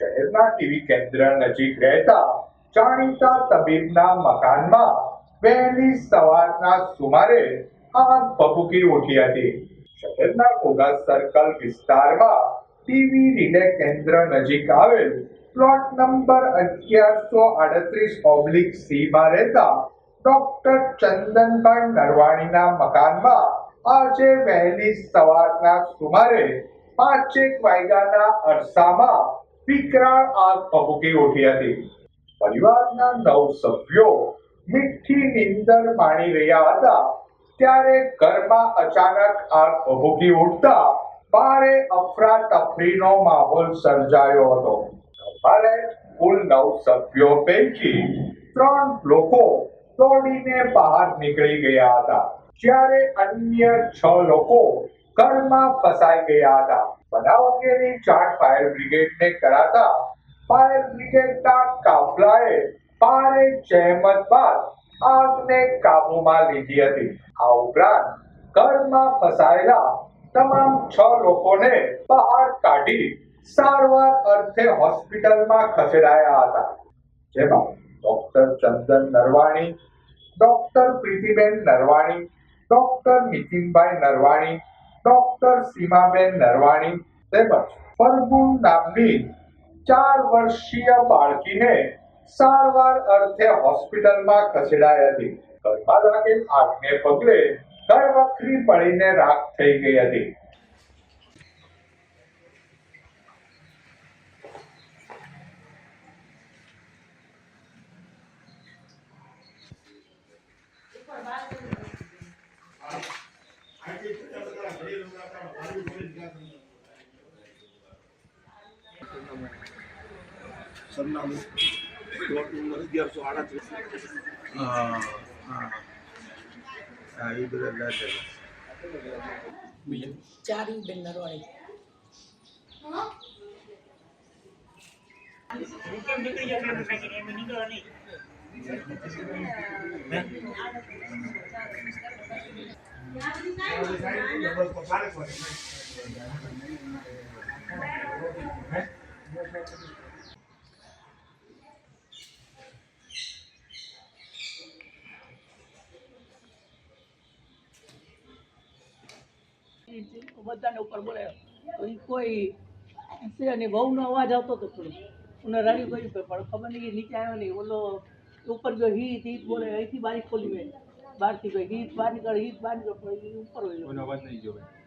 શહેરના ટીવી કેન્દ્ર નજીક રહેતા જાણીતા તબીબના મકાનમાં વહેલી સવારના સુમારે આગ ભભૂકી ઉઠી હતી. શહેરના ઘોઘા સર્કલ વિસ્તારમાં ટીવી રિલે કેન્દ્ર નજીક આવેલ પ્લોટ નંબર અગિયારસો આડત્રીસ ઓબ્લિક સી માં રહેતા ડોક્ટર ચંદનભાઈ નરવાણીના મકાનમાં આજે વહેલી સવારના સુમારે પાંચેક વાગ્યાના અરસામાં વિકરાળ આગ ભભૂકી ઉઠી હતી. પરિવારના નવ સભ્યો મીઠી નીંદર માણી રહ્યા હતા. ત્યારે ઘરમાં અચાનક આગ ભભૂકી ઉઠતા ભારે અફરા તફરીનો માહોલ સર્જાયો હતો. ભારે કુલ નવ સભ્યો પૈકી ત્રણ લોકો દોડીને બહાર નીકળી ગયા હતા. જ્યારે અન્ય છ લોકો ઘરમાં ફસાઈ ગયા હતા. બનાવ અંગેની ફાયર બ્રિગેડને કરાતા ફાયર બ્રિગેડના કાફલાએ ભારે જહેમત બાદ આગને કાબૂમાં લીધી હતી. આ ઉપરાંત ઘરમાં ફસાયેલા તમામ છ લોકોને બહાર કાઢી સારવાર અર્થે હોસ્પિટલમાં ખસેડાયા હતા. જેમાં doctor Chandan Narvani, doctor Pritiben Narvani, doctor Nitinbhai Narvani doctor Simaben Narvani તેમજ ફરગુણ નામની ચાર વર્ષીય બાળકીને સારવાર અર્થે હોસ્પિટલમાં ખસેડાઈ હતી. ઘરમાં લાગેલ આગને પગલે ઘર વખરી પડીને રાખ થઈ ગઈ હતી. સરનામું પ્લોટ નંબર અગિયારસો આડત્રીસ હા હા હા બધાને ઉપર બોલે કોઈ છે અને બહુનો અવાજ આવતો હતો થોડો રડી ગયું પણ ખબર નહીં નીચે આવ્યો નહીં. ઓલો ઉપર જો હીત હીત બોલે, અહીંથી બારી ખોલી મેં. બહારથી કોઈ હીત બહાર નીકળે હીત બહાર નીકળે પણ ઉપર હોય અવાજ નહીં